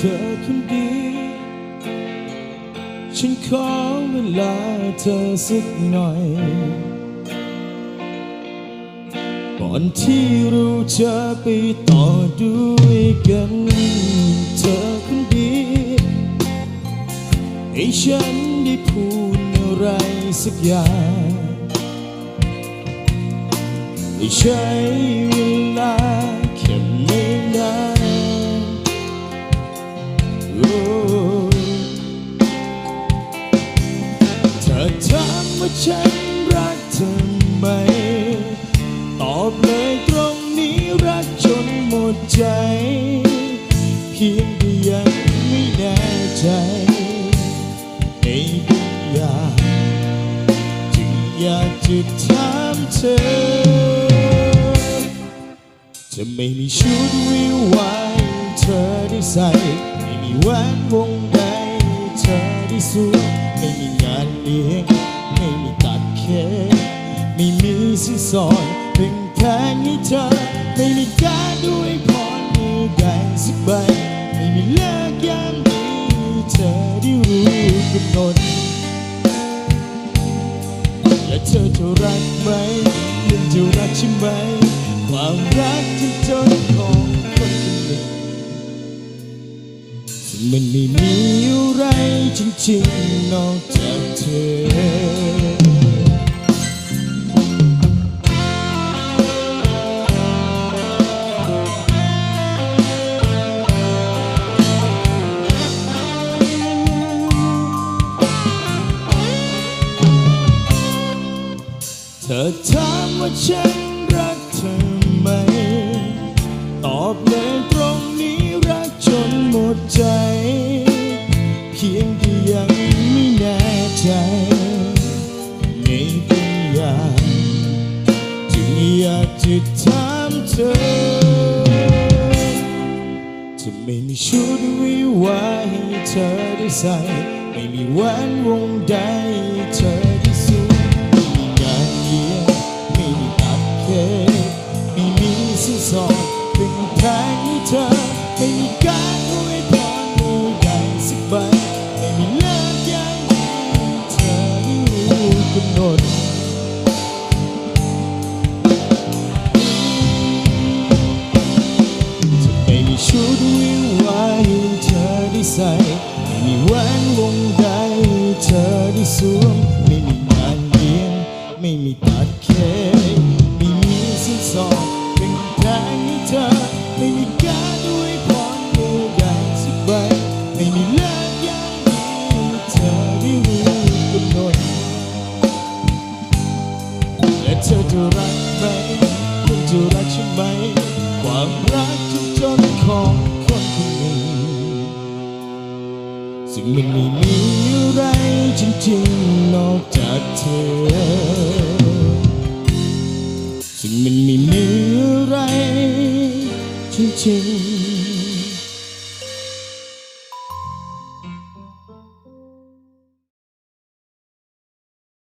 เธอคนดี ฉันขอเวลาเธอสักหน่อยก่อนที่เราจะไปต่อด้วยกัน เธอคนดีให้ฉันได้พูดอะไรสักอย่างได้ใช้เวลา ฉันรักเธอไหม ตอบเลยตรงนี้รักจนหมดใจ เพียงแต่ยังไม่แน่ใจในบางอย่างจึงอยากจะถามเธอ จะไม่มีชุดวิววายเธอได้ใส่ ไม่มีแหวนวงใดเธอได้สวมไม่มีงานเลี้ยง ไม่มีสินสอดเป็นแค่ให้เธอ ไม่มีการด้วยพรมือใดสักใบ ไม่มีเลิกยามดีเธอได้รู้กำหนดและเธอจะรักไหมยังจะรักใช่ไหม ความรักที่จนของคนคนหนึ่งซึ่งมันไม่มีอะไรจริงๆนอกจากเธอ อถามว่าฉันรักเธอไหม ตอบเลยตรงนี้รักจนหมดใจ เพียงแต่ยังไม่แน่ใจในบางอย่างจึงอยากจะถามเธอจะไม่มีชุดวิวาให้เธอได้ใส่ ไม่มีแหวนวงใดเธอ ไม่มีตัดเคไม่มีสินสอดเป็นแทนให้เธอไม่มีการด้วยพรมือใดสักใบไม่มีเลิกยามดีเธอได้รู้กำหนดและเธอจะรักไหมคุณจะรักใช่ไหม ความรักที่จนของคนคนหนึ่งซึ่งมันไม่มีอะไรจริงๆนอกจากเธอ ซึ่